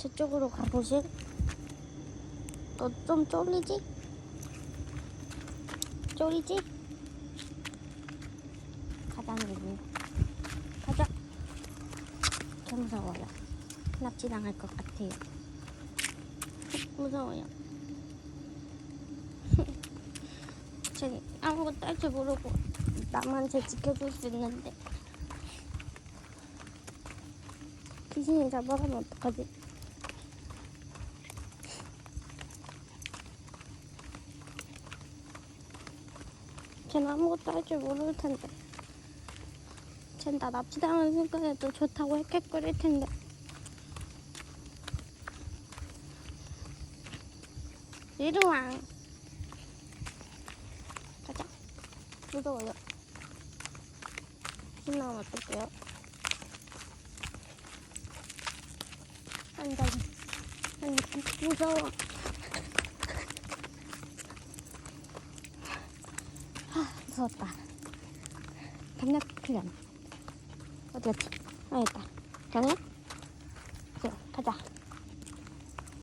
저쪽으로 가보실? 너 좀 쫄리지? 쫄리지? 가자, 누구. 가자. 개 무서워요. 납치당할 것 같아요. 무서워요. 쟤 아무것도 할 줄 모르고 나만 쟤 지켜줄 수 있는데 귀신이 잡아가면 어떡하지? 쟤는 아무것도 할 줄 모를 텐데. 쟤는 나 납치당하는 순간에도 좋다고 헥헥거릴 텐데. 와 가자. 무서워요 신나면 어떡해요? 앉아 아니 무서워 무서웠다 담력 풀려나 어디 갔지? 아 있다 가네? 그래 가자